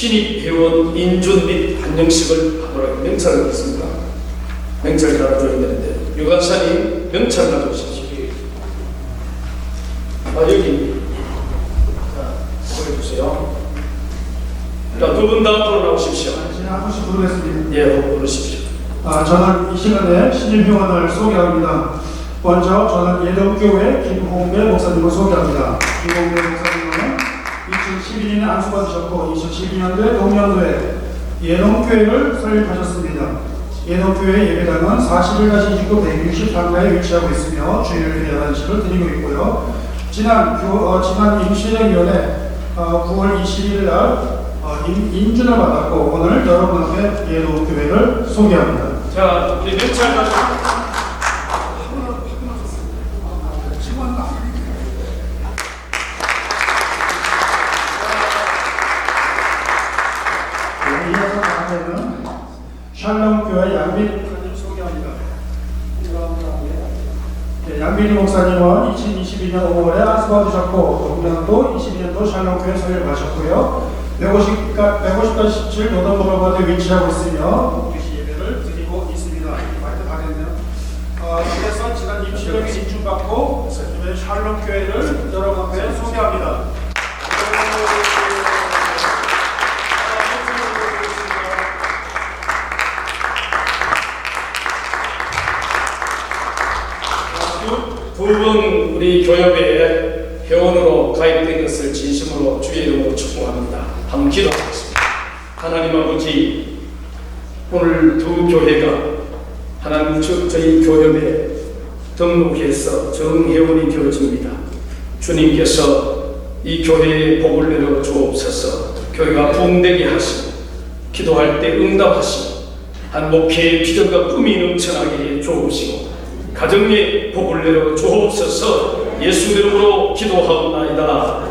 신입 회원 인준 및 환영식을 하도록 명찰을 했습니다. 명찰 달아줘야 되는데 유관사님 명찰 가져오십시오. 아 여기 자 보여주세요. 자두 분 다 앞으로 나오십시오. 제가 한 번씩 부르겠습니다. 예, 부르십시오. 아, 저는 이 시간에 신임 회원을 소개합니다. 먼저 저는 예동교회 김홍배 목사님을 소개합니다. 김홍배 목사님은 2012년에 안수받으셨고 2012년도에 동년도에 예동교회를 설립하셨습니다. 예동교회 예배당은 41-29 163가에 위치하고 있으며 주일 예배 한식을 드리고 있고요. 지난 교, 어, 지난 임시회위원회 어, 9월 21일 날 어, 인, 인준을 받았고 오늘 여러분 앞에 예동교회를 소개합니다. 자, 우리. 네, 이어서 다음에는 샬롬교회 양민 목사님 소개합니다. 네, 양민 목사님은 2022년 5월에 안수받으셨고 동년도 22년도 샬롬교회 설립하셨고요. 150가 150-17 노동보로바에 위치하고 있으며 목주시 예배를 드리고 있습니다. 말도 다 됐네요. 어, 그래서 지난 임시력에 인준받고 이번에 샬롬교회를 여러분 앞에 소개합니다. 두분 우리 교협에 회원으로 가입된 것을 진심으로 주의 이름으로 축복합니다. 한번 기도하겠습니다. 하나님 아버지, 오늘 두 교회가 하나님 저, 저희 교협에 등록해서 정회원이 되어집니다. 주님께서 이 교회에 복을 내려 주옵소서 교회가 부흥되게 하시고 기도할 때 응답하시고 한 목회의 비전과 꿈이 넘쳐나게 해 주옵시고 가정에 복을 내려 주옵소서 예수 이름으로 기도하옵나이다.